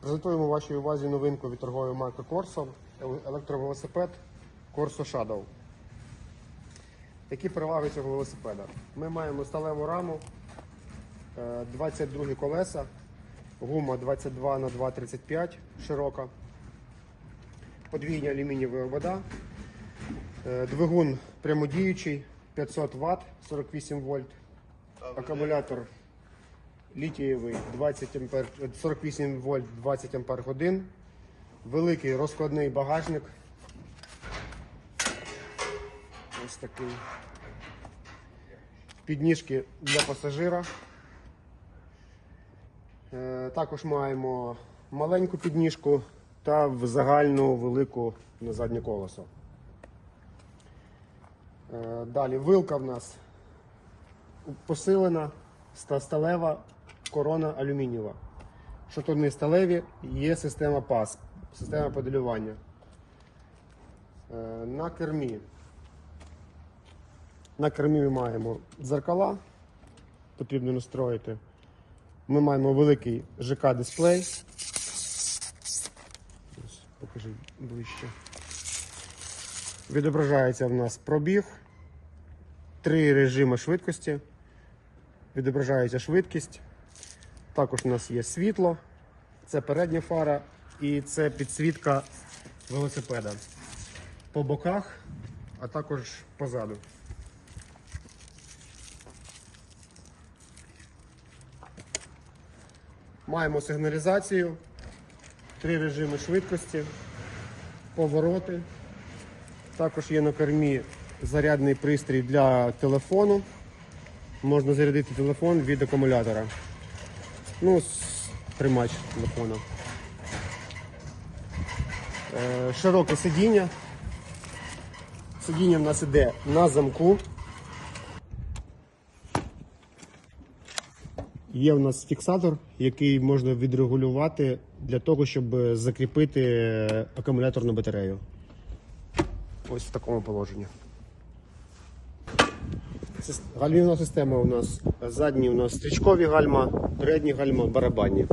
Презентуємо вашій увазі новинку від торгової марки Corso, електровелосипед Corso Shadow. Які переваги цього велосипеда? Ми маємо сталеву раму, е, 22 колеса, гума 22 на 2,35 широка, подвійні алюмінієві обода, е, двигун прямодіючий 500 Вт, 48 вольт, акумулятор літієвий 20 ампер, 48 вольт 20 ампер годин, великий розкладний багажник. Ось такий. Підніжки для пасажира. Е, Також маємо маленьку підніжку та в загальну велику на заднє колесо. Е, Далі вилка в нас посилена, сталева, корона алюмінієва. Шатуни сталеві, є система пас, система педалювання. Е, На кермі. На кермі ми маємо дзеркала, потрібно настроїти. Ми маємо великий ЖК-дисплей. Покажи ближче. Відображається в нас пробіг, три режими швидкості. Відображається швидкість. Також у нас є світло, це передня фара і це підсвітка велосипеда по боках, а також позаду. Маємо сигналізацію, три режими швидкості, повороти. Також є на кормі зарядний пристрій для телефону. Можна зарядити телефон від акумулятора. Ну, тримач телефона. Е, широке сидіння. Сидіння в нас іде на замку. Є в нас фіксатор, який можна відрегулювати для того, щоб закріпити акумуляторну батарею. Ось в такому положенні. Гальмівна система у нас задні у нас стрічкові гальма, передні гальма, барабанні.